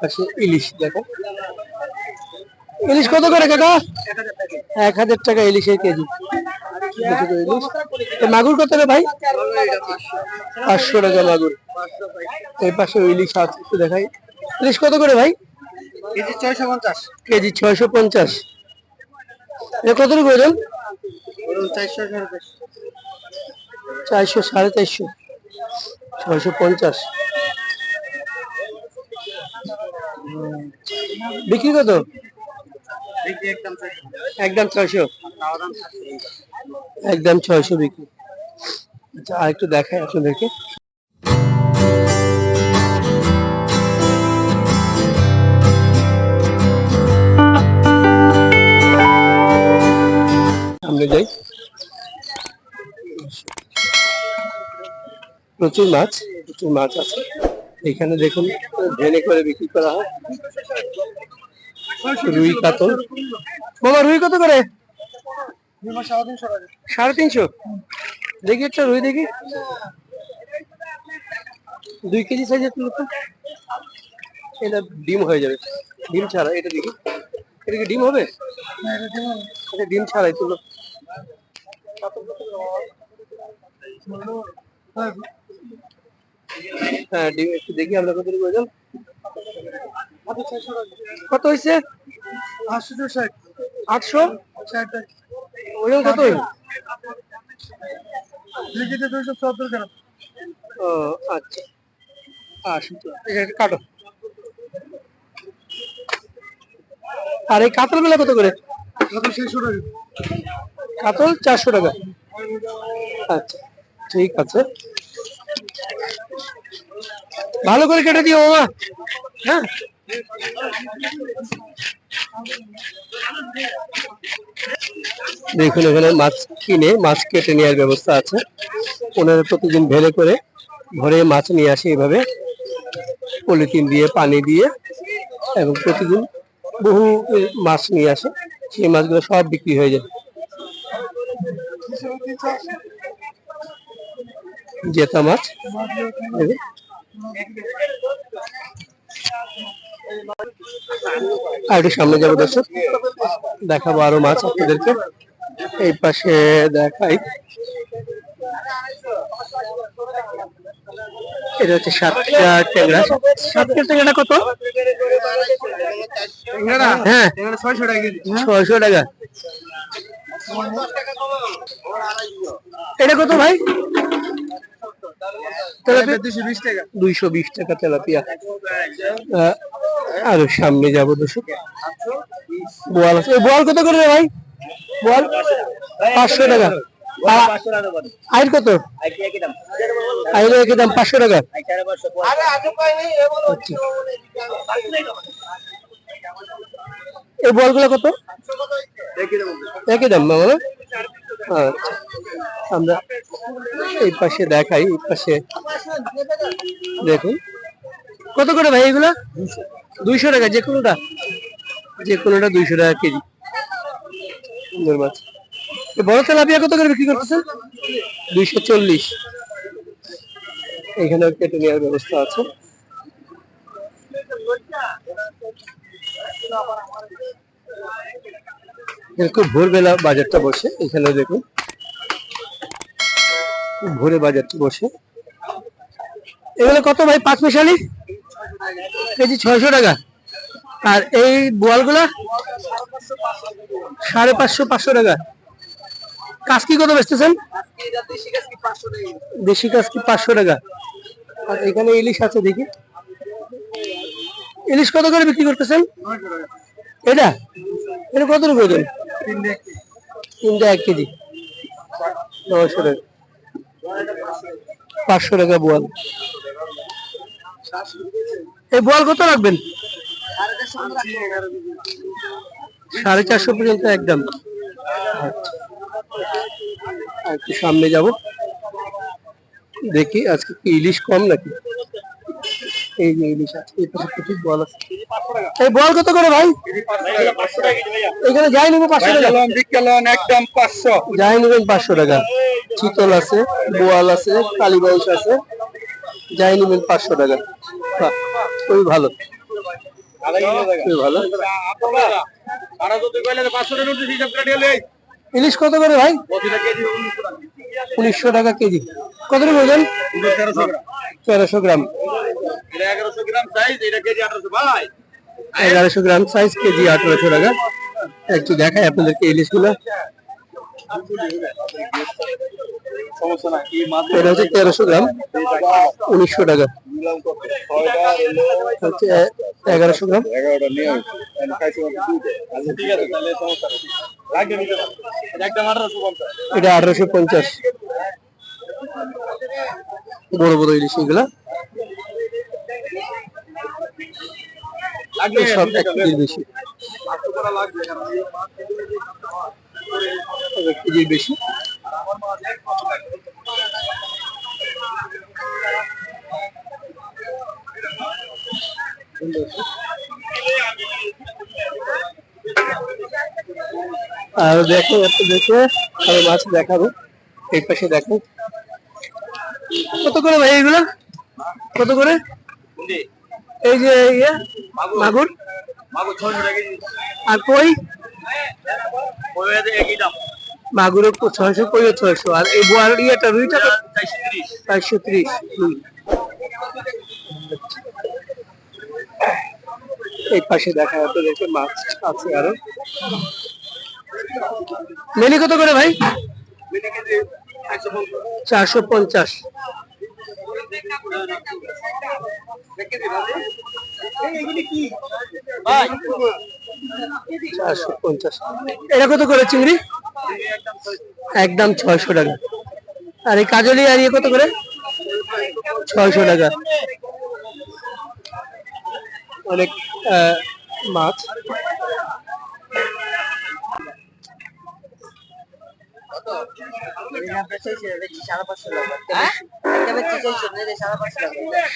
পাশে ইলিশ দেখো। ইলিশ কত করে কাকা? এক হাজার টাকা ইলিশের কেজি। ইলিশ মাগুর কত রে ভাই? পাঁচশো টাকা মাগুর। এই পাশে ইলিশ আছে একটু দেখাই। ইলিশ কত করে ভাই? কেজি ছয়শো পঞ্চাশ। কেজি ছয়শো পঞ্চাশ। এটা কত করে ওজন? চারশো সাড়ে চারশো। ছয়শো পঞ্চাশ। বিক্রি কত? একদম ছয়শো। একদম ছয়শো বিক্রি। আচ্ছা আর একটু দেখাই আপনাদেরকে। যাই। প্রচুর মাছ প্রচুর মাছ আছে। এখানে দেখুন, ভেনে করে বিক্রি করা হয়। রুই কাতল। মামা রুই কত করে? সাড়ে তিনশো দেখি একটা রুই দেখি। দুই কেজি সাইজের তুলো তো। এটা ডিম হয়ে যাবে। ডিম ছাড়া এটা দেখি। এটা কি ডিম হবে? এটা ডিম ছাড়াই তুলো। হ্যাঁ ডিম একটু দেখি আমরা কত প্রয়োজন কত হয়েছে আটশো? আটশো কত? ও আচ্ছা। কাটো। আর এই কাতলগুলা কত করে? কাতল চারশো টাকা। আচ্ছা ঠিক আছে। ভালো করে কেটে দিও বাবা হ্যাঁ? দেখুন, এখানে মাছ কিনে মাছ কেটে নেওয়ার ব্যবস্থা আছে। ওনারা প্রতিদিন ভেলে করে ঘরে মাছ নিয়ে আসে এভাবে। পলিথিন দিয়ে, পানি দিয়ে এবং প্রতিদিন বহু মাছ নিয়ে আসে। সেই মাছগুলো সব বিক্রি হয়ে যায়। জেতা মাছ। আর একটু সামনে যাব দর্শক। দেখাবো আরও মাছ আপনাদেরকে। এই পাশে দেখাই। এটা হচ্ছে সাতটা ট্যাংরা। সাতটা ট্যাংরাটা কত? হ্যাঁ। ছয়শো টাকা ছয়শো টাকা। এটা কত ভাই? দুইশো বিশ টাকা তেলাপিয়া। আরও সামনে যাব দর্শক। বোয়াল আছে। বোয়াল কত করে ভাই? বোয়াল পাঁচশো টাকা। আইর কত? আইর একই দাম, পাঁচশো টাকা। এই কত? একই দাম মানে আচ্ছা। আমরা এই পাশে দেখাই, এই পাশে দেখুন। কত করে ভাই এগুলা? দুইশো টাকা, যে কোনোটা যে কোনোটা দুইশো টাকা কেজি। সুন্দর মাছ। বড় তেলাপিয়া কত করে বিক্রি করতেছেন? দুইশো চল্লিশ। এখানেও কেটে নেওয়ার ব্যবস্থা আছে। খুব ভোরবেলা বাজারটা বসে এখানে দেখুন। ভোরে বাজারটা বসে। এগুলো কত ভাই, পাঁচ মিশালি? কেজি ছয়শো টাকা। আর এই বোয়ালগুলা সাড়ে পাঁচশো পাঁচশো টাকা। কাজকি কত বেচতেছেন? দেশি কাজকি পাঁচশো টাকা। আর এখানে ইলিশ আছে দেখি। ইলিশ কত করে বিক্রি করতেছেন? এটা? এটা কত করে দেন? তিনটা এক কেজি। নশো টাকা। পাঁচশো টাকা বোয়াল। এই বল কত রাখবেন? সাড়ে চারশো পর্যন্ত একদম। একটু সামনে যাব। দেখি আজকে কি ইলিশ কম নাকি? এই যে ইলিশ আছে এই পাশে প্রচুর বল আছে। এই বল কত করে ভাই? এখানে যাই নেব পাঁচশো টাকা। একদম পাঁচশো। যাই নেবেন পাঁচশো টাকা। চিতল আছে বোয়াল আছে কালীবাউস আছে যাই নেবেন পাঁচশো টাকা। খুবই ভালো। খুবই ভালো। আর যদি কইলে 500 টাকা নোট হিসাব করে দিলে ইলিশ কত করে ভাই? প্রতিটা কেজি 1900 টাকা উনিশশো টাকা কেজি। কত করে ওজন 1300 গ্রাম তেরোশো গ্রাম। এটা 1100 গ্রাম সাইজ এটা কেজি 1800 ভাই এগারোশো গ্রাম সাইজ কেজি, আঠারোশো টাকা। একটু দেখাই আপনাদেরকে ইলিশ তেরোশো গ্রাম। উনিশশো টাকা। নিলাম কত 6টা হচ্ছে এগারোশো গ্রাম। এটা আঠারোশো পঞ্চাশ। বড় বড় ইলিশ এগুলা। সব এক বেশি। কেজির বেশি। আর দেখো একটু দেখে আমি মাছ দেখাবো। এই পাশে দেখো। কত করে ভাই এগুলো কত করে? এই যে ইয়ে মাগুর। আর কই? দাম। মাগুর ছয়শো কই ছয়শো, আর এই বোয়ার ইয়েটা রুইটা চারশো ত্রিশ। রুই এই পাশে দেখা যাচ্ছে, দেখে মাছ আছে আরও। মেনি কত করে ভাই? চারশো পঞ্চাশ। চারশো পঞ্চাশ। এটা কত করে চিংড়ি? একদম ছয়শো টাকা। আর এই কাজলি আর ইয়ে কত করে? ছয়শো টাকা। অনেক মাছ।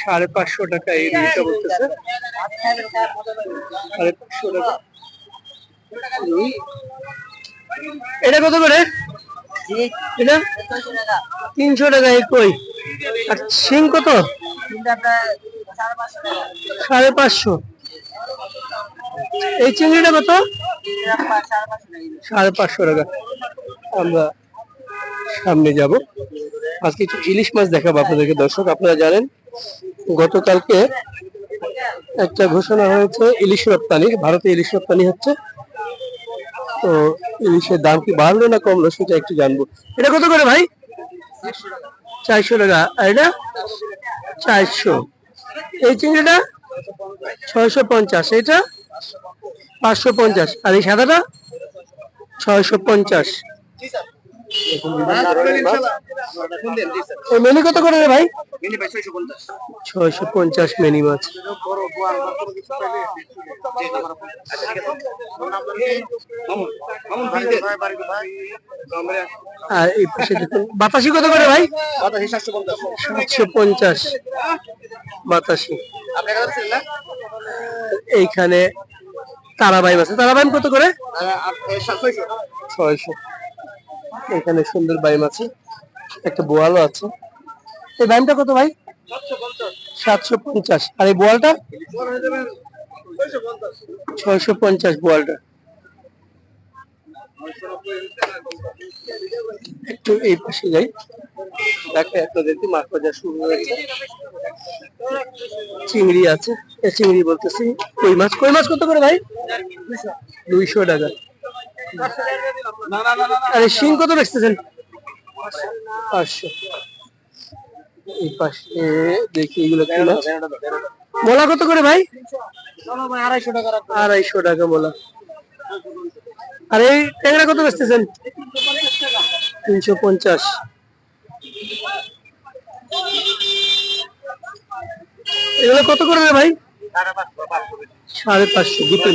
সাড়ে পাঁচশো টাকা এই রুইটা বলতেছে। সাড়ে পাঁচশো টাকা। এটা কত করে? তিনশো টাকা এই কই? আর সিং কত? সাড়ে পাঁচশো। এই চিংড়িটা কত? সাড়ে পাঁচশো টাকা। আমরা সামনে যাব। আজকে কিছু ইলিশ মাছ দেখাবো আপনাদেরকে। দর্শক, আপনারা জানেন, গতকালকে একটা ঘোষণা হয়েছে, ইলিশ রপ্তানি, ভারতে ইলিশ রপ্তানি হচ্ছে তো ইলিশের দাম কি বাড়লো না কমলো সেটা একটু জানব। এটা কত করে ভাই? চারশো টাকা। আর এটা? চারশো। এই চিংড়িটা? ছয়শো পঞ্চাশ। এটা পাঁচশো পঞ্চাশ। আর এই সাদাটা? ছয়শো পঞ্চাশ। মেনি কত করে রে ভাই? ছয়শো পঞ্চাশ। মেনি মাছ আর এই পাশে দেখুন বাতাসি কত করে ভাই? সাতশো পঞ্চাশ। বাতাসি। এইখানে তারাবাই আছে। তারাবাই কত করে? ছয়শো। এখানে সুন্দর বাইম আছে, একটা বোয়ালও আছে। এই বাইমটা কত ভাই? সাতশো পঞ্চাশ। আর এই বোয়ালটা? ছয়শো পঞ্চাশ বোয়ালটা। একটু এই পাশে যাই। দেখে আপনাদেরকে মাছ বাজার শুরু হয়েছে। চিংড়ি আছে। চিংড়ি বলতেছি, কই মাছ? কই মাছ কত করে ভাই? দুইশো টাকা। আরে শিং কত বেচতেছেন পাঁচশো। দেখি, এগুলো মোলা কত করে ভাই? আড়াইশো টাকা আড়াইশো টাকা মোলা। আর এই ট্যাংরা কত বেচতেছেন? তিনশো পঞ্চাশ। এগুলো কত করে ভাই? সাড়ে পাঁচশো দুটো